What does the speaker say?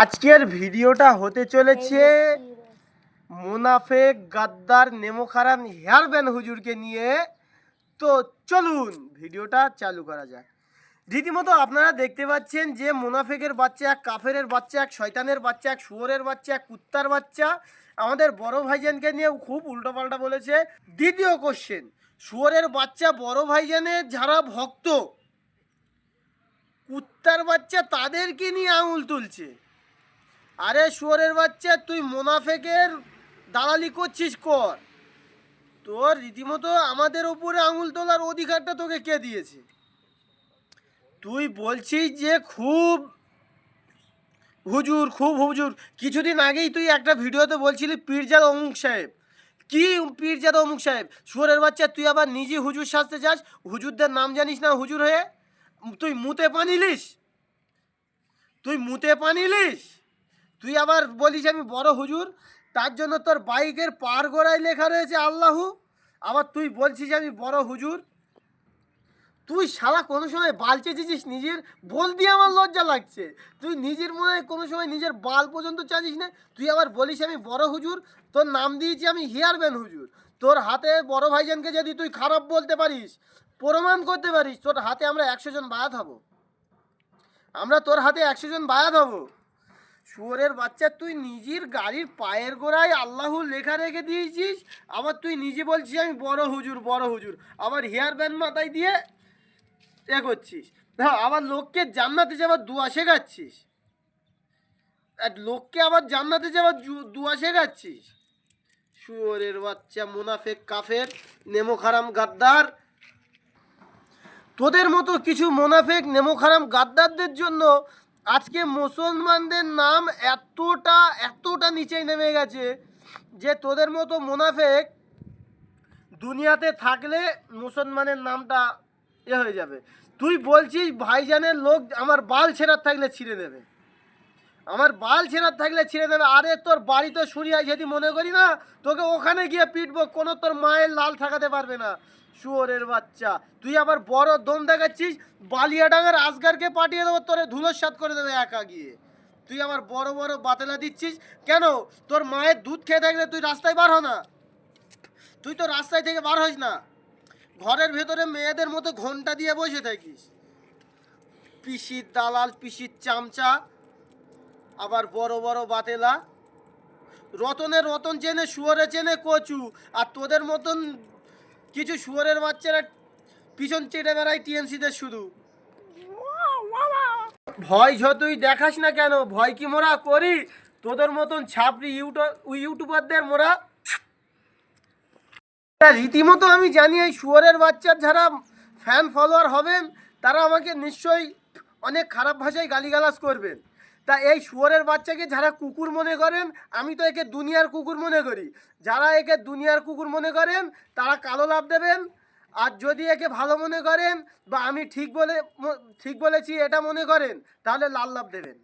আজকের ভিডিওটা হতে চলেছে মুনাফেক গাদ্দার নেমোখারাম হেয়ার ব্যান্ড হুজুরকে নিয়ে। তো চলুন ভিডিওটা চালু করা যাক। রীতিমতো আপনারা দেখতে পাচ্ছেন যে মুনাফেকের বাচ্চা এক কাফেরের বাচ্চা, এক শয়তানের বাচ্চা, এক শুয়োরের বাচ্চা, এক কুত্তার বাচ্চা। আমাদের বড় ভাইজানকে নিয়ে খুব উল্টোপাল্টা বলেছে। দ্বিতীয় কোশ্চেন শুয়োরের বাচ্চা বড় ভাইজানের যারা ভক্ত, কুত্তার বাচ্চা তাদেরকে নিয়ে আঙুল তুলছে। আরে শুয়োরের বাচ্চা, তুই মোনাফেকের দালালি করছিস কর। তোর রীতিমতো আমাদের উপরে আঙুল তোলার অধিকারটা তোকে কে দিয়েছে? তুই বলছিস যে খুব হুজুর খুব হুজুর। কিছুদিন আগেই তুই একটা ভিডিওতে বলছিলি পীরজাদ অমুক সাহেব। কি পীরজাদ অমুক সাহেব? শুয়োরের বাচ্চা, তুই আবার নিজে হুজুর সাজতে চাস হুজুরদের নাম জানিস না হুজুর হয়ে? তুই মুতে পানিলিস তুই মুতে পানিলিস তুই আবার বলিস আমি বড় হুজুর? তার জন্য তোর বাইকের পার গোড়ায় লেখা রয়েছে আল্লাহু। আবার তুই বলছিস আমি বড় হুজুর? তুই শালা কোনো সময় বাল চেঁচেছিস? নিজের বল দিয়ে আমার লজ্জা লাগছে। তুই নিজের মনে হয় কোনো সময় নিজের বাল পর্যন্ত চাচিস না। তুই আবার বলিস আমি বড় হুজুর? তোর নাম দিয়েছি আমি হেয়ার ব্যান হুজুর। তোর হাতে বড় ভাইজানকে যদি তুই খারাপ বলতে পারিস, প্রমাণ করতে পারিস, তোর হাতে আমরা একশো জন বায়াত হব। আমরা তোর হাতে একশো জন বায়াত হব। শুয়োরের বাচ্চা, তুই নিজের গাড়ির পায়ের গোড়ায় আল্লাহ লেখা রেখে দিয়েছিস? আবার তুই নিজে বলছিস, আমি বড় হুজুর বড় হুজুর। আবার হেয়ার ব্যান্ড মাথায় দিয়ে এ করছিস। হ্যাঁ আবার লোককে জান্নাতে যাবার দুয়া শেখাচ্ছিস। আর লোককে আবার জান্নাতে যাবার জু- দুয়া শেখাচ্ছিস। শুয়োরের বাচ্চা, মুনাফেক, কাফের, নেমো খারাম গাদ্দার। তোদের মতো কিছু মোনাফেক নেমোখারাম গাদ্দারদের জন্য আজকে মুসলমানদের নাম এতটা এতটা নিচে নেমে গেছে যে তোদের মতো মোনাফেক দুনিয়াতে থাকলে মুসলমানের নামটা এ হয়ে যাবে। তুই বলছিস ভাইজানের লোক আমার বাল ছেঁড়ার থাকলে ছিঁড়ে দেবে। আমার বাল ছেঁড়ার থাকলে ছিঁড়ে দেবে। আরে তোর বাড়ি তো সরিয়া যদি মনে করি না, তোকে ওখানে গিয়ে পিটবো, কোনো তোর মায়ের লাল থাকাতে পারবে না। শুয়োরের বাচ্চা। তুই আবার বড় দম দেখাচ্ছিস, বালিয়াডাঙ্গার আজগারকে পাঠিয়ে দেবো, তোরে ধুলোর করে দেবে একা গিয়ে। তুই আবার বড় বড় বাতেলা দিচ্ছিস, কেন? তোর মায়ের দুধ খেয়ে থাকলে তুই রাস্তায় বার হ না। তুই তো রাস্তায় থেকে বার হইস না। ঘরের ভেতরে মেয়েদের মতো ঘণ্টা দিয়ে বসে থাকিস। পিসির দালাল, পিসির চামচা, আবার বড় বড় বাতেলা। রতনের রতন চেনে, শুয়োরে চেনে কচু, আর তোদের মতন কিছু শুয়োরের বাচ্চারা পিছন চেটে বেড়ায় টিএমসিদের শুধু। ভয় যতই দেখাস না কেন, ভয় কি মোরা করি? তোদের মতন ছাপড়ি ইউটিউব ইউটিউবারদের মোরা রীতিমতো আমি জানি এই শুয়োরের বাচ্চার যারা ফ্যান ফলোয়ার হবেন, তারা আমাকে নিশ্চয়ই অনেক খারাপ ভাষায় গালিগালাজ করবেন। তা এই শুয়োরের বাচ্চাকে যারা কুকুর মনে করেন, আমি তো একে দুনিয়ার কুকুর মনে করি। যারা একে দুনিয়ার কুকুর মনে করেন, তারা কালো লাভ দেবেন। আর যদি একে ভালো মনে করেন বা আমি ঠিক বলে, ঠিক বলেছি, এটা মনে করেন, তাহলে লাল লাভ দেবেন।